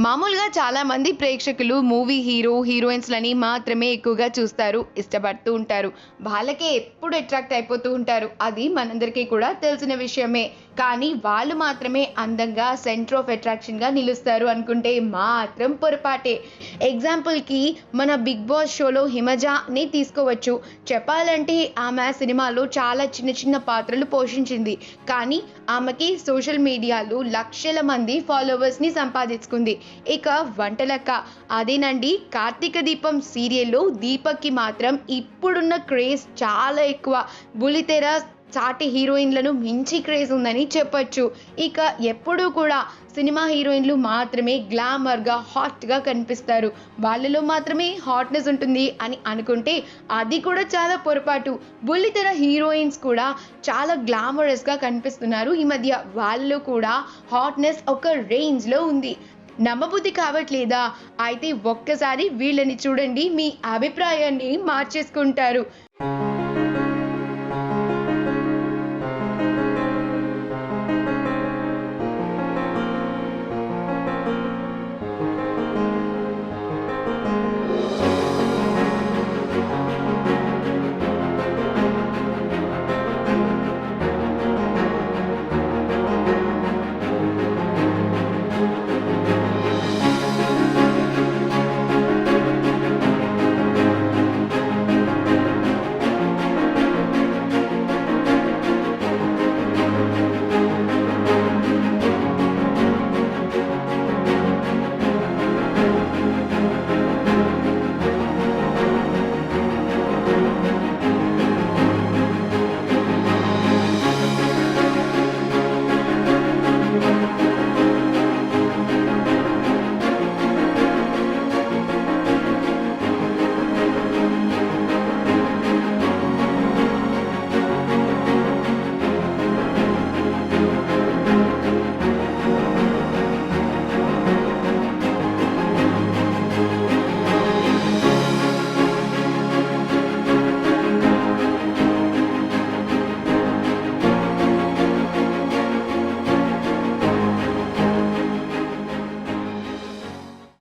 మామూలుగా చాలా మంది ప్రేక్షకులు మూవీ హీరో హీరోయిన్స్లని మాత్రమే ఎక్కువగా చూస్తారు ఇష్టపడుతూ ఉంటారు. వాళ్ళకే ఎప్పుడు అట్రాక్ట్ అయిపోతూ ఉంటారు. అది మనందరికీ కూడా తెలిసిన విషయమే. కానీ వాళ్ళు మాత్రమే అందంగా సెంటర్ ఆఫ్ అట్రాక్షన్గా నిలుస్తారు అనుకుంటే మాత్రం పొరపాటే. ఎగ్జాంపుల్కి మన బిగ్ బాస్ షోలో హిమజాని తీసుకోవచ్చు. చెప్పాలంటే ఆమె సినిమాలో చాలా చిన్న చిన్న పాత్రలు పోషించింది. కానీ ఆమెకి సోషల్ మీడియాలో లక్షల మంది ఫాలోవర్స్ని సంపాదించుకుంది. ఇక వంటలక్క అదేనండి కార్తీక దీపం సీరియల్లో దీపక్కి మాత్రం ఇప్పుడున్న క్రేజ్ చాలా ఎక్కువ. బులితెర చాటి హీరోయిన్లను మించి క్రేజ్ ఉందని చెప్పొచ్చు. ఇక ఎప్పుడూ కూడా సినిమా హీరోయిన్లు మాత్రమే గ్లామర్గా హాట్గా కనిపిస్తారు. వాళ్ళలో మాత్రమే హాట్నెస్ ఉంటుంది అని అనుకుంటే అది కూడా చాలా పొరపాటు. బుల్లితెర హీరోయిన్స్ కూడా చాలా గ్లామరస్గా కనిపిస్తున్నారు. ఈ మధ్య వాళ్ళలో కూడా హాట్నెస్ ఒక రేంజ్లో ఉంది. నమ్మబుద్ధి కావట్లేదా? అయితే ఒక్కసారి వీళ్ళని చూడండి మీ అభిప్రాయాన్ని మార్చేసుకుంటారు.